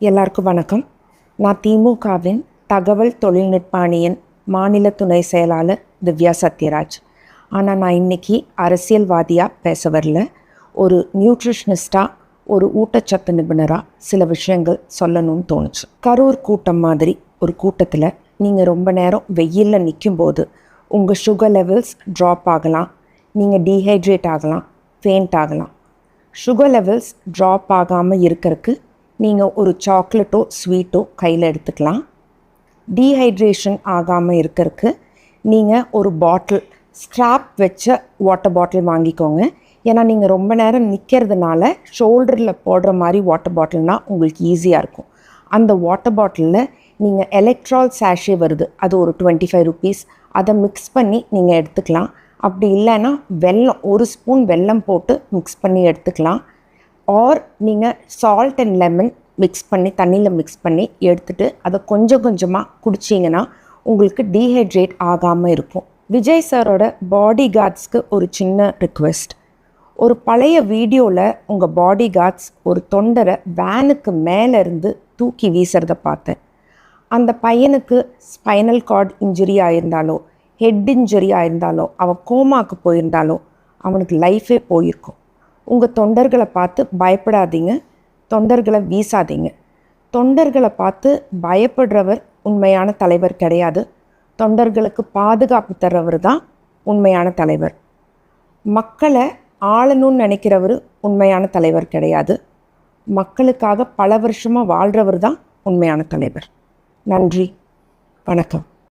எல்லாருக்கும் வணக்கம். நான் திமுகவின் தகவல் தொழில்நுட்ப அணியின் மாநில துணை செயலாளர் திவ்யா சத்யராஜ். ஆனால் நான் இன்னைக்கு அரசியல்வாதியாக பேச வரல. ஒரு நியூட்ரிஷனிஸ்டாக ஒரு ஊட்டச்சத்து நிபுணராக சில விஷயங்கள் சொல்லணும்னு தோணுச்சு. கரூர் கூட்டம் மாதிரி ஒரு கூட்டத்தில் நீங்கள் ரொம்ப நேரம் வெயிலில் நிற்கும்போது உங்கள் சுகர் லெவல்ஸ் ட்ராப் ஆகலாம். நீங்கள் டீஹைட்ரேட் ஆகலாம் ஃபெயிண்ட் ஆகலாம். சுகர் லெவல்ஸ் ட்ராப் ஆகாமல் இருக்கிறதுக்கு நீங்கள் ஒரு சாக்லேட்டோ ஸ்வீட்டோ கையில் எடுத்துக்கலாம். டீஹைட்ரேஷன் ஆகாமல் இருக்கிறதுக்கு நீங்கள் ஒரு பாட்டில் ஸ்ட்ராப் வச்ச வாட்டர் பாட்டில் வாங்கிக்கோங்க. ஏன்னா நீங்கள் ரொம்ப நேரம் நிற்கிறதுனால ஷோல்டரில் போடுற மாதிரி வாட்டர் பாட்டில்னால் உங்களுக்கு ஈஸியாக இருக்கும். அந்த வாட்டர் பாட்டிலில் நீங்கள் எலக்ட்ரால் சாஷே வருது. அது ஒரு டுவெண்ட்டி ஃபைவ் ருபீஸ் அதை மிக்ஸ் பண்ணி நீங்கள் எடுத்துக்கலாம். அப்படி இல்லைன்னா வெல்லம் ஒரு ஸ்பூன் வெல்லம் போட்டு மிக்ஸ் பண்ணி எடுத்துக்கலாம். ஆர் நீங்கள் சால்ட் அண்ட் லெமன் மிக்ஸ் பண்ணி தண்ணியில் மிக்ஸ் பண்ணி எடுத்துகிட்டு அதை கொஞ்சம் கொஞ்சமாக குடிச்சிங்கன்னா உங்களுக்கு டீஹைட்ரேட் ஆகாமல் இருக்கும். விஜய் சாரோட பாடி கார்ட்ஸ்க்கு ஒரு சின்ன ரிக்வெஸ்ட் ஒரு பழைய வீடியோவில் உங்கள் பாடி கார்ட்ஸ் ஒரு தொண்டரை வேனுக்கு மேலே இருந்து தூக்கி வீசுறத பார்த்தேன். அந்த பையனுக்கு ஸ்பைனல் கார்டு இன்ஜுரி ஆயிருந்தாலோ ஹெட் இன்ஜுரி ஆயிருந்தாலோ அவன் கோமாக்கு போயிருந்தாலோ அவனுக்கு லைஃபே போயிருக்கும். உங்கள் தொண்டர்களை பார்த்து பயப்படாதீங்க. தொண்டர்களை வீசாதீங்க. தொண்டர்களை பார்த்து பயப்படுறவர் உண்மையான தலைவர் கிடையாது. தொண்டர்களுக்கு பாதுகாப்பு தர்றவர் தான் உண்மையான தலைவர். மக்களை ஆளணும்னு நினைக்கிறவர் உண்மையான தலைவர் கிடையாது. மக்களுக்காக பல வருஷமாக வாழ்கிறவர் தான் உண்மையான தலைவர். நன்றி. வணக்கம்.